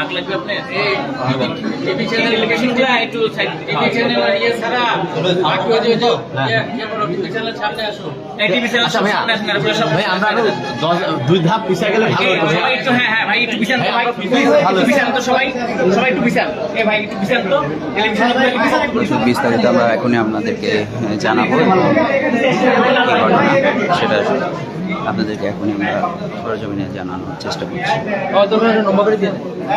আগ লাগবে আপনি টিভি চ্যানেল লোকেশনগুলো একটু সাইড টিভি চ্যানেল ইয়ে ছাড়া বাকি ওই যে ওই যে ইয়ে ইয়ে করো টিভি চ্যানেল সামনে আসো। টিভি চ্যানেল আচ্ছা সামনে আসুন আর পুরো সব ভাই আমরা দুই ধাপ পিছিয়ে গেলে ভালো এই, সবাই একটু হ্যাঁ হ্যাঁ ভাই একটু বিছান তো ভাই ভালো। একটু বিছান তো সবাই সবাই একটু বিছান এ ভাই একটু বিছান তো। টেলিভিশন বিস্তারিত আমরা এখনই আপনাদেরকে জানাব। সেটা আপনাদেরকে এখনই আমরা সরজমিনে জানানোর চেষ্টা করছি।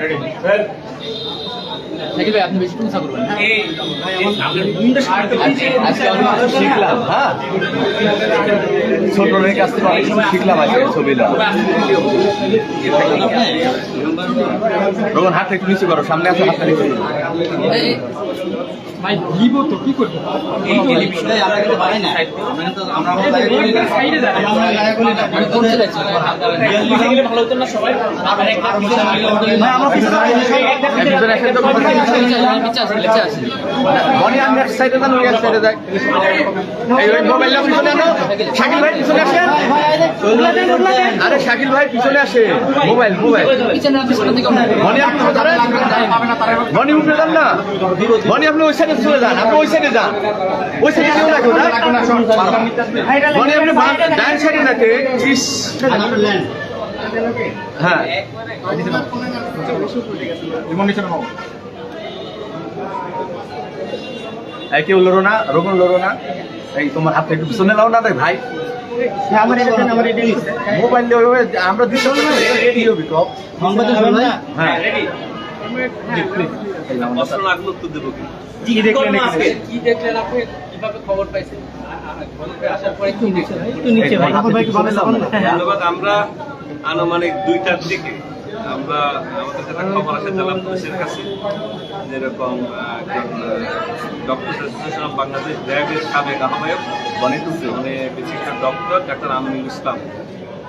ভাই আপনি বেশি করবেন আজকে অনেক শিখলাম হ্যাঁ? ছোট মেয়ের কাছ থেকে অনেক কিছু শিখলাম আজকে ছবিটা রোহন হাতটা একটু নিচে করো সামনে আছে হাতটা নিচু। ভাই দিব তো কি করব? এই টেলিভিশনে আমরা কিন্তু না। আমরা আমরা সাইডে দাঁড়াই আমরা গায়ে বলি না আমি করতে যাচ্ছি রিয়েল গেলে ভালো হতো না সবাই। আবার একটা ভাই আমরা পিছনে একজন এসে তো মনি আমি এক সাইডে যান ওই এক সাইডে যাক এই ওই মোবাইল নাও পিছনে শাকিল ভাই পিছনে আসেন। আরে শাকিল ভাই পিছনে আসে। মোবাইল মোবাইল মনে আপনি ধরেন। মনি উপরে যান না। মনি আপনি ওই সাইডে চলে যান আপনি ওই সাইডে যান। ওই সাইডে কেউ না না। মনি আপনি ডান সাইডে নাকি ইস হ্যাঁ। কেউ লড়ো না রোগন লড়ো না। এই তোমার হাতে একটু পিছনে লাও না রে ভাই। মোবাইল আমরা দিতে হবে না রেডি হবি তো কি? দেখলেন আজকে? কি দেখলেন আপনি? কীভাবে খবর পাইছেন? ধন্যবাদ আমরা আনুমানিক দুইটার দিকে আমরা আমাদের একটা খবর আসে জেলা পুলিশের কাছে যেরকম ডক্টর অ্যাসোসিয়েশন অফ বাংলাদেশ র্যাবের সাবেক আহ্বায়ক মানে বিশিষ্ট ডক্টর ডাক্তার আমিনুল ইসলাম।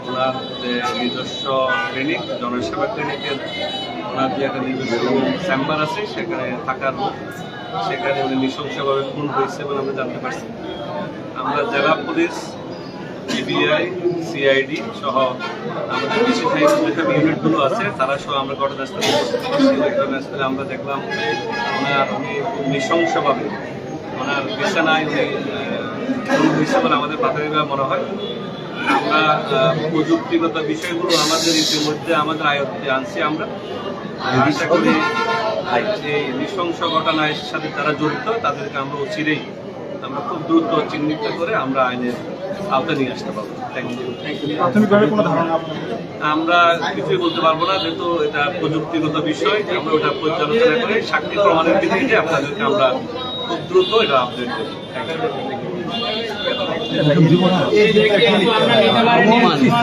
ওনার যে নিজস্ব ক্লিনিক জনসেবা ক্লিনিকের ওনার যে একটা চেম্বার আছে, সেখানে থাকার, সেখানে উনি নৃশংসভাবে খুন হয়েছে বলে আমরা জানতে পারছি আমরা জেলা পুলিশ সিবিআই সিআইডি সহ আমাদের বিশেষ যেসব ইউনিটগুলো আছে, তারা সহ আমরা ঘটনাস্থলে। ঘটনাস্থলে আমরা দেখলাম ওনার উনি খুব নৃশংসভাবে, ওনার বিছানায় উনি খুন হয়েছে বলে আমাদের প্রাথমিকভাবে মনে হয় আমরা প্রযুক্তিগত বিষয়গুলো আমাদের ইতিমধ্যে আমাদের আয়ত্তে আনছি আমরা। আশা করি এই নৃশংস ঘটনার সাথে তারা জড়িত তাদেরকে আমরা অচিরেই আমরা খুব দ্রুত চিহ্নিত করে আমরা আইনের আওতায় নিয়ে আসতে পারব। আমরা কিছুই বলতে পারব না যেহেতু এটা প্রযুক্তিগত বিষয় আমরা ওটা পর্যালোচনা করে সাক্ষী প্রমাণের ভিত্তিতে আপনাদেরকে আমরা খুব দ্রুত এটা আপডেট দেবো Thank you. আমরা নিতে পারিনি